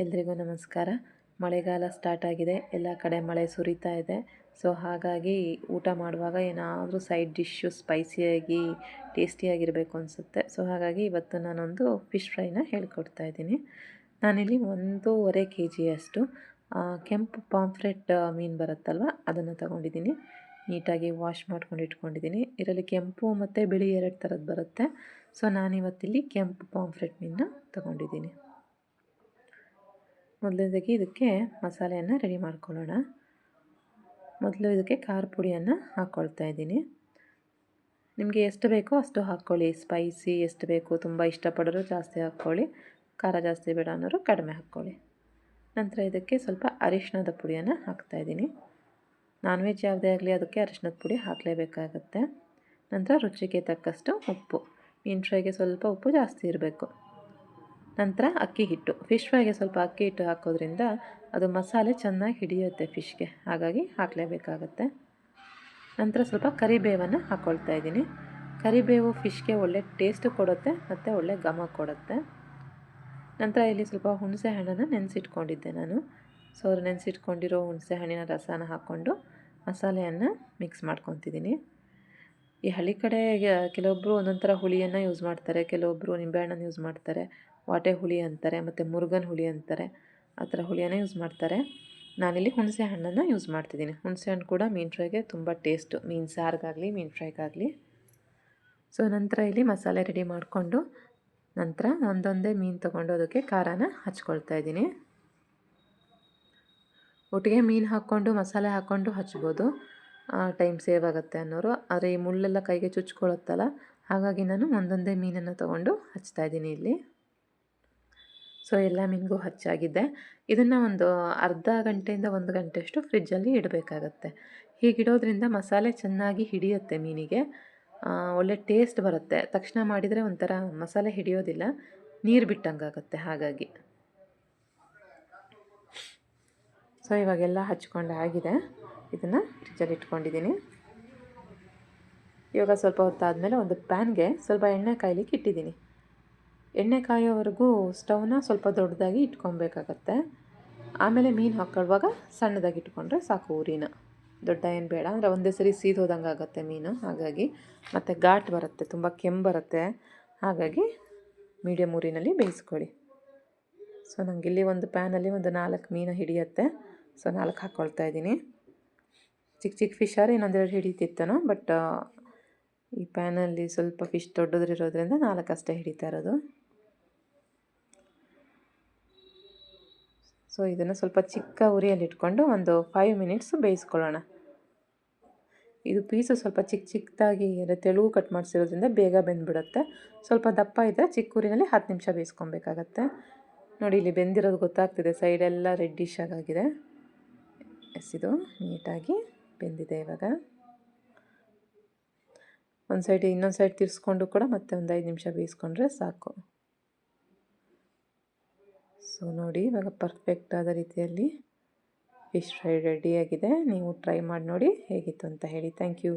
ಎಲ್ರಿಗೂ ನಮಸ್ಕಾರ. ಮಳೆಗಾಲ ಸ್ಟಾರ್ಟ್ ಆಗಿದೆ. ಎಲ್ಲ ಕಡೆ ಮಳೆ ಸುರಿತಾ ಇದೆ. ಸೊ ಹಾಗಾಗಿ ಊಟ ಮಾಡುವಾಗ ಏನಾದರೂ ಸೈಡ್ ಡಿಶ್ಶು ಸ್ಪೈಸಿಯಾಗಿ ಟೇಸ್ಟಿಯಾಗಿರಬೇಕು ಅನಿಸುತ್ತೆ. ಸೊ ಹಾಗಾಗಿ ಇವತ್ತು ನಾನೊಂದು ಫಿಶ್ ಫ್ರೈನ ಹೇಳ್ಕೊಡ್ತಾ ಇದ್ದೀನಿ. ನಾನಿಲ್ಲಿ ಒಂದೂವರೆ ಕೆ ಜಿಯಷ್ಟು ಕೆಂಪು ಪಾಂಫ್ರೆಟ್ ಮೀನು ಬರುತ್ತಲ್ವ? ಅದನ್ನು ತಗೊಂಡಿದ್ದೀನಿ. ನೀಟಾಗಿ ವಾಶ್ ಮಾಡ್ಕೊಂಡು ಇಟ್ಕೊಂಡಿದ್ದೀನಿ. ಇದರಲ್ಲಿ ಕೆಂಪು ಮತ್ತು ಬಿಳಿ ಎರಡು ಥರದ್ದು ಬರುತ್ತೆ. ಸೊ ನಾನಿವತ್ತಿಲ್ಲಿ ಕೆಂಪು ಪಾಂಫ್ರೆಟ್ ಮೀನನ್ನ ತೊಗೊಂಡಿದ್ದೀನಿ. ಮೊದಲನೇದಾಗಿ ಇದಕ್ಕೆ ಮಸಾಲೆಯನ್ನು ರೆಡಿ ಮಾಡ್ಕೊಳ್ಳೋಣ. ಮೊದಲು ಇದಕ್ಕೆ ಖಾರ ಪುಡಿಯನ್ನು ಹಾಕ್ಕೊಳ್ತಾ ಇದ್ದೀನಿ. ನಿಮಗೆ ಎಷ್ಟು ಬೇಕೋ ಅಷ್ಟು ಹಾಕ್ಕೊಳ್ಳಿ ಸ್ಪೈಸಿ ಎಷ್ಟು ಬೇಕು, ತುಂಬ ಇಷ್ಟಪಡೋರು ಜಾಸ್ತಿ ಹಾಕ್ಕೊಳ್ಳಿ. ಖಾರ ಜಾಸ್ತಿ ಬೇಡ ಅನ್ನೋರು ಕಡಿಮೆ ಹಾಕ್ಕೊಳ್ಳಿ. ನಂತರ ಇದಕ್ಕೆ ಸ್ವಲ್ಪ ಅರಿಶಿಣದ ಪುಡಿಯನ್ನು ಹಾಕ್ತಾಯಿದ್ದೀನಿ ನಾನ್ ವೆಜ್ ಯಾವುದೇ ಆಗಲಿ ಅದಕ್ಕೆ ಅರಿಶಿನದ ಪುಡಿ ಹಾಕಲೇಬೇಕಾಗತ್ತೆ. ನಂತರ ರುಚಿಗೆ ತಕ್ಕಷ್ಟು ಉಪ್ಪು. ಮೀನು ಫ್ರೈಗೆ ಸ್ವಲ್ಪ ಉಪ್ಪು ಜಾಸ್ತಿ ಇರಬೇಕು. ನಂತರ ಅಕ್ಕಿ ಹಿಟ್ಟು. ಫಿಶ್ ಫ್ರೈಗೆ ಸ್ವಲ್ಪ ಅಕ್ಕಿ ಹಿಟ್ಟು ಹಾಕೋದ್ರಿಂದ ಅದು ಮಸಾಲೆ ಚೆನ್ನಾಗಿ ಹಿಡಿಯುತ್ತೆ ಫಿಶ್ಗೆ ಹಾಗಾಗಿ ಹಾಕಲೇಬೇಕಾಗತ್ತೆ. ನಂತರ ಸ್ವಲ್ಪ ಕರಿಬೇವನ್ನು ಹಾಕ್ಕೊಳ್ತಾ ಇದ್ದೀನಿ. ಕರಿಬೇವು ಫಿಶ್ಗೆ ಒಳ್ಳೆ ಟೇಸ್ಟ್ ಕೊಡುತ್ತೆ ಮತ್ತು ಒಳ್ಳೆ ಘಮ ಕೊಡುತ್ತೆ. ನಂತರ ಇಲ್ಲಿ ಸ್ವಲ್ಪ ಹುಣಸೆ ಹಣ್ಣನ್ನು ನೆನೆಸಿಟ್ಕೊಂಡಿದ್ದೆ ನಾನು. ಸೊ ನೆನೆಸಿಟ್ಕೊಂಡಿರೋ ಹುಣಸೆ ಹಣ್ಣಿನ ರಸನ ಹಾಕ್ಕೊಂಡು ಮಸಾಲೆಯನ್ನು ಮಿಕ್ಸ್ ಮಾಡ್ಕೊತಿದ್ದೀನಿ. ಈ ಹಳ್ಳಿ ಕಡೆ ಕೆಲವೊಬ್ಬರು ಒಂದೊಂಥರ ಥರ ಹುಳಿಯನ್ನು ಯೂಸ್ ಮಾಡ್ತಾರೆ ಕೆಲವೊಬ್ಬರು ನಿಂಬೆಹಣ್ಣನ್ನು ಯೂಸ್ ಮಾಡ್ತಾರೆ. ವಾಟೆ ಹುಳಿ ಅಂತಾರೆ ಮತ್ತು ಮುರುಗನ್ ಹುಳಿ ಅಂತಾರೆ. ಆ ಥರ ಹುಳಿಯನ್ನು ಯೂಸ್ ಮಾಡ್ತಾರೆ. ನಾನಿಲ್ಲಿ ಹುಣಸೆ ಹಣ್ಣನ್ನು ಯೂಸ್ ಮಾಡ್ತಿದ್ದೀನಿ. ಹುಣಸೆ ಹಣ್ಣು ಕೂಡ ಮೀನು ಫ್ರೈಗೆ ತುಂಬ ಟೇಸ್ಟು ಮೀನು ಸಾರಿಗಾಗಲಿ, ಮೀನು ಫ್ರೈಗಾಗಲಿ. ಸೊ ನಂತರ ಇಲ್ಲಿ ಮಸಾಲೆ ರೆಡಿ ಮಾಡಿಕೊಂಡು ನಂತರ ಒಂದೊಂದೇ ಮೀನು ತೊಗೊಂಡು ಅದಕ್ಕೆ ಖಾರನ ಹಚ್ಕೊಳ್ತಾ ಇದ್ದೀನಿ. ಒಟ್ಟಿಗೆ ಮೀನು ಹಾಕ್ಕೊಂಡು, ಮಸಾಲೆ ಹಾಕ್ಕೊಂಡು ಹಚ್ಬೋದು. ಟೈಮ್ ಸೇವ್ ಆಗುತ್ತೆ ಅನ್ನೋರು. ಆದರೆ ಈ ಮುಳ್ಳೆಲ್ಲ ಕೈಗೆ ಚುಚ್ಕೊಳ್ಳುತ್ತಲ್ಲ ಹಾಗಾಗಿ ನಾನು ಒಂದೊಂದೇ ಮೀನನ್ನು ತೊಗೊಂಡು ಹಚ್ತಾಯಿದ್ದೀನಿ ಇಲ್ಲಿ. ಸೊ, ಎಲ್ಲ ಮೀನಿಗೂ ಹಚ್ಚಾಗಿದೆ. ಇದನ್ನು ಒಂದು ಅರ್ಧ ಗಂಟೆಯಿಂದ ಒಂದು ಗಂಟೆಯಷ್ಟು ಫ್ರಿಜ್ಜಲ್ಲಿ ಇಡಬೇಕಾಗತ್ತೆ. ಹೀಗಿಡೋದ್ರಿಂದ ಮಸಾಲೆ ಚೆನ್ನಾಗಿ ಹಿಡಿಯುತ್ತೆ ಮೀನಿಗೆ. ಒಳ್ಳೆ ಟೇಸ್ಟ್ ಬರುತ್ತೆ. ತಕ್ಷಣ ಮಾಡಿದರೆ ಒಂಥರ ಮಸಾಲೆ ಹಿಡಿಯೋದಿಲ್ಲ, ನೀರು ಬಿಟ್ಟಂಗಾಗುತ್ತೆ ಹಾಗಾಗಿ. ಸೊ, ಇವಾಗೆಲ್ಲ ಹಚ್ಕೊಂಡು ಆಗಿದೆ. ಇದನ್ನು ಫ್ರಿಜ್ಜಲ್ಲಿ ಇಟ್ಕೊಂಡಿದ್ದೀನಿ. ಇವಾಗ ಸ್ವಲ್ಪ ಹೊತ್ತಾದಮೇಲೆ ಒಂದು ಪ್ಯಾನ್ಗೆ ಸ್ವಲ್ಪ ಎಣ್ಣೆ ಕಾಯ್ಲಿಕ್ಕೆ ಇಟ್ಟಿದ್ದೀನಿ. ಎಣ್ಣೆ ಕಾಯೋವರೆಗೂ ಸ್ಟವ್ನ ಸ್ವಲ್ಪ ದೊಡ್ಡದಾಗಿ ಇಟ್ಕೊಬೇಕಾಗತ್ತೆ. ಆಮೇಲೆ ಮೀನು ಹಾಕೊಳ್ಳುವಾಗ ಸಣ್ಣದಾಗಿ ಇಟ್ಕೊಂಡ್ರೆ ಸಾಕು ಊರಿನ ದೊಡ್ಡ ಏನು ಬೇಡ, ಅಂದರೆ ಒಂದೇ ಸರಿ ಸೀದೋದಂಗೆ ಆಗುತ್ತೆ ಮೀನು. ಹಾಗಾಗಿ ಮತ್ತು ಘಾಟ್ ಬರುತ್ತೆ, ತುಂಬ ಕೆಮ್ಮು ಬರುತ್ತೆ. ಹಾಗಾಗಿ ಮೀಡಿಯಮ್ ಊರಿನಲ್ಲಿ ಬೇಯಿಸ್ಕೊಳ್ಳಿ. ಸೊ ನನಗೆ ಇಲ್ಲಿ ಒಂದು ಪ್ಯಾನಲ್ಲಿ ಒಂದು ನಾಲ್ಕು ಮೀನು ಹಿಡಿಯುತ್ತೆ. ಸೊ, ನಾಲ್ಕು ಹಾಕ್ಕೊಳ್ತಾ ಇದ್ದೀನಿ. ಚಿಕ್ಕ ಚಿಕ್ಕ ಫಿಶ್ ಆದ್ರೆ ಇನ್ನೊಂದೆರಡು ಹಿಡಿತಿತ್ತನೋ, ಬಟ್ ಈ ಪ್ಯಾನಲ್ಲಿ ಸ್ವಲ್ಪ ಫಿಶ್ ದೊಡ್ಡದ್ರಿರೋದ್ರಿಂದ ನಾಲ್ಕು ಅಷ್ಟೇ ಹಿಡಿತಾ ಇರೋದು. ಸೊ ಇದನ್ನು ಸ್ವಲ್ಪ ಚಿಕ್ಕ ಉರಿಯಲ್ಲಿ ಇಟ್ಕೊಂಡು ಒಂದು ಫೈವ್ ಮಿನಿಟ್ಸ್ ಬೇಯಿಸ್ಕೊಳ್ಳೋಣ. ಇದು ಪೀಸು ಸ್ವಲ್ಪ ಚಿಕ್ಕ ಚಿಕ್ಕದಾಗಿ ತೆಳುವು ಕಟ್ ಮಾಡಿಸಿರೋದ್ರಿಂದ ಬೇಗ ಬೆಂದ್ಬಿಡುತ್ತೆ. ಸ್ವಲ್ಪ ದಪ್ಪ ಇದ್ದರೆ ಚಿಕ್ಕ ಉರಿನಲ್ಲಿ ಹತ್ತು ನಿಮಿಷ ಬೇಯಿಸ್ಕೊಬೇಕಾಗತ್ತೆ. ನೋಡಿ ಇಲ್ಲಿ ಬೆಂದಿರೋದು ಗೊತ್ತಾಗ್ತಿದೆ. ಸೈಡೆಲ್ಲ ರೆಡ್ಡಿಶ್ ಆಗಿದೆ ಎಸ್ ಇದು ನೀಟಾಗಿ ಬೆಂದಿದೆ ಇವಾಗ. ಒಂದು ಸೈಡ್ ಇನ್ನೊಂದು ಸೈಡ್ ತಿರ್ಸ್ಕೊಂಡು ಕೂಡ ಮತ್ತೆ ಒಂದು ಐದು ನಿಮಿಷ ಬೇಯಿಸ್ಕೊಂಡ್ರೆ ಸಾಕು. ಸೊ ನೋಡಿ, ಇವಾಗ ಪರ್ಫೆಕ್ಟ್ ಆದ ರೀತಿಯಲ್ಲಿ ಫಿಶ್ ಫ್ರೈ ರೆಡಿಯಾಗಿದೆ ನೀವು ಟ್ರೈ ಮಾಡಿ ನೋಡಿ ಹೇಗಿತ್ತು ಅಂತ ಹೇಳಿ. Thank you